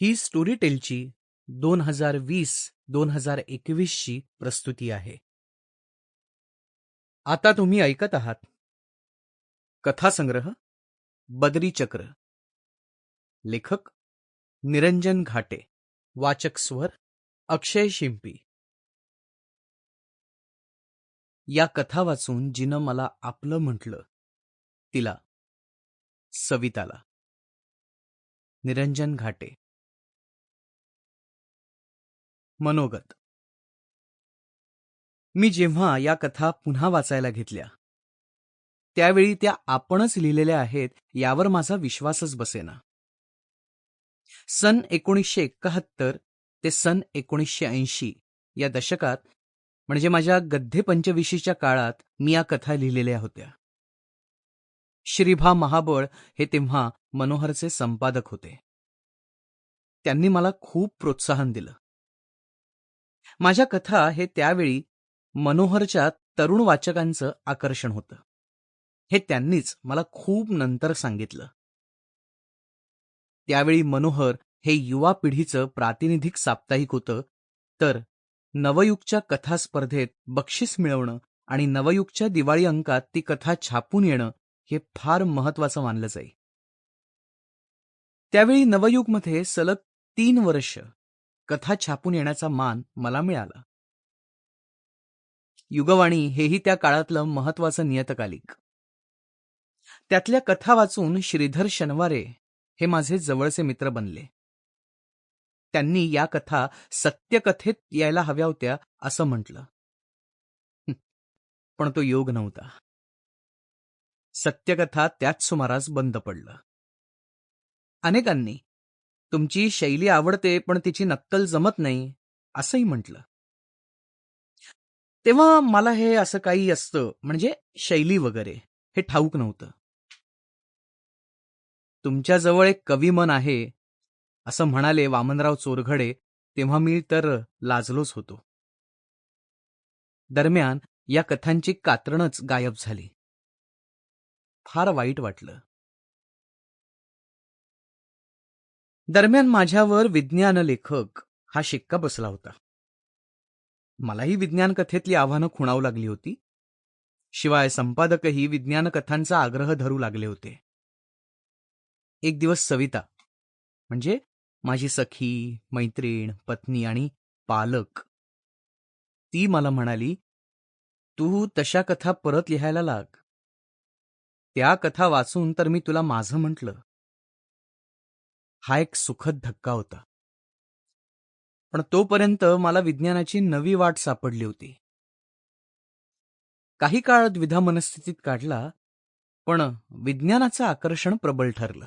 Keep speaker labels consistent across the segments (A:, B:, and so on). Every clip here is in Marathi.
A: ही स्टोरी टेलची दोन हजार वीस दोन हजार एकवीसची प्रस्तुती आहे. आता तुम्ही ऐकत आहात. कथासंग्रह बदरी चक्र. लेखक निरंजन घाटे. वाचक स्वर अक्षय शिंपी. या कथा वाचून जिनं मला आपलं म्हटलं तिला सविताला. निरंजन घाटे. मनोगत. मी जेव्हा या कथा पुन्हा वाचायला घेतल्या त्यावेळी त्या आपणच लिहिलेल्या आहेत यावर माझा विश्वासच बसेना. सन एकोणीसशे एकाहत्तर ते सन एकोणीसशे ऐंशी या दशकात म्हणजे माझ्या गद्धे पंचविशीच्या काळात मी या कथा लिहिलेल्या होत्या. श्रीभा महाबळ हे तेव्हा मनोहरचे संपादक होते. त्यांनी मला खूप प्रोत्साहन दिलं. माझ्या कथा हे त्यावेळी मनोहरच्या तरुण वाचकांचं आकर्षण होतं. हे त्यांनीच मला खूप नंतर सांगितलं. त्यावेळी मनोहर हे युवा पिढीचं प्रातिनिधिक साप्ताहिक होतं तर नवयुगच्या कथा स्पर्धेत बक्षीस मिळवणं आणि नवयुगच्या दिवाळी अंकात ती कथा छापून येणं हे फार महत्वाचं मानलं जाई. त्यावेळी नवयुगमध्ये सलग तीन वर्ष कथा छापून येण्याचा मान मला मिळाला. युगवाणी हेही त्या काळातलं महत्वाचं नियतकालिक. त्यातल्या कथा वाचून श्रीधर शनवारे हे माझे जवळचे मित्र बनले. त्यांनी या कथा सत्यकथेत यायला हव्या होत्या असं म्हटलं. पण तो योग नव्हता. सत्यकथा त्याच सुमारास बंद पडलं. अनेकांनी तुमची शैली आवडते पण तिची नक्कल जमत नाही असंही म्हटलं. तेव्हा मला हे असं काही असतं म्हणजे शैली वगैरे हे ठाऊक नव्हतं. तुमच्याजवळ एक कवी मन आहे असं म्हणाले वामनराव चोरघडे तेव्हा मी तर लाजलोच होतो. दरम्यान या कथांची कात्रणच गायब झाली. फार वाईट वाटलं. दरम्यान माझ्यावर विज्ञान लेखक हा शिक्का बसला होता. मलाही विज्ञान कथेतली आव्हानं खुणावू लागली होती. शिवाय संपादकही विज्ञान कथांचा आग्रह धरू लागले होते. एक दिवस सविता म्हणजे माझी सखी मैत्रीण पत्नी आणि पालक ती मला म्हणाली तू तशा कथा परत लिहायला लाग. त्या कथा वाचून तर मी तुला माझं म्हटलं. हा एक सुखद धक्का होता. पण तोपर्यंत मला विज्ञानाची नवी वाट सापडली होती. काही काळ द्विधा मनस्थितीत काढला पण विज्ञानाचं आकर्षण प्रबल ठरलं.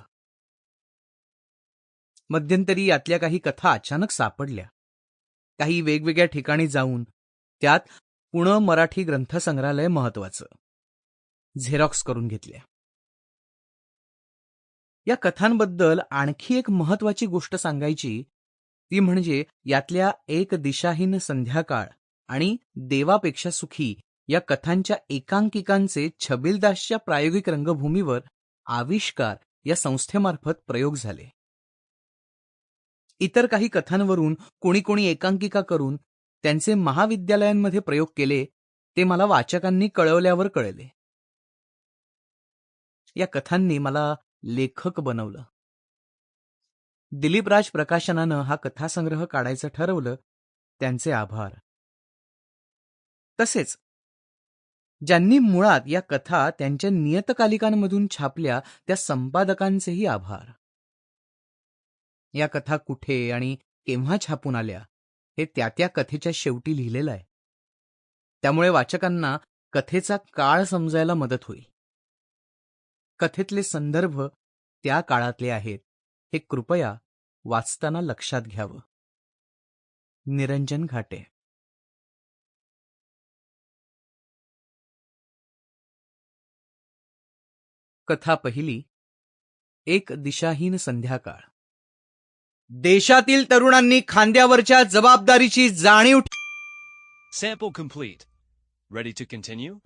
A: मध्यंतरी यातल्या काही कथा अचानक सापडल्या. काही वेगवेगळ्या ठिकाणी जाऊन त्यात पुणे मराठी ग्रंथसंग्रहालय महत्वाचं झेरॉक्स करून घेतल्या. या कथांबद्दल आणखी एक महत्वाची गोष्ट सांगायची. ती म्हणजे यातल्या एक दिशाहीन संध्याकाळ आणि देवापेक्षा सुखी या कथांच्या एकांकिकांचे छबिलदासच्या प्रायोगिक रंगभूमीवर आविष्कार या संस्थेमार्फत प्रयोग झाले. इतर काही कथांवरून कोणी कोणी एकांकिका करून त्यांचे महाविद्यालयांमध्ये प्रयोग केले ते मला वाचकांनी कळवल्यावर कळले. या कथांनी मला लेखक बनवलं. दिलीपराज प्रकाशनानं हा कथासंग्रह काढायचं ठरवलं. त्यांचे आभार. तसेच ज्यांनी मुळात या कथा त्यांच्या नियतकालिकांमधून छापल्या त्या संपादकांचेही आभार. या कथा कुठे आणि केव्हा छापून आल्या हे त्या त्या कथेच्या शेवटी लिहिलेलं आहे. त्यामुळे वाचकांना कथेचा काळ समजायला मदत होईल. कथेतले संदर्भ त्या काळातले आहेत. हे कृपया वाचताना लक्षात घ्यावं. निरंजन घाटे. कथा पहिली एक दिशाहीन संध्याकाळ. देशातील तरुणांनी खांद्यावरच्या जबाबदारीची जाणीव
B: sample complete ready to continue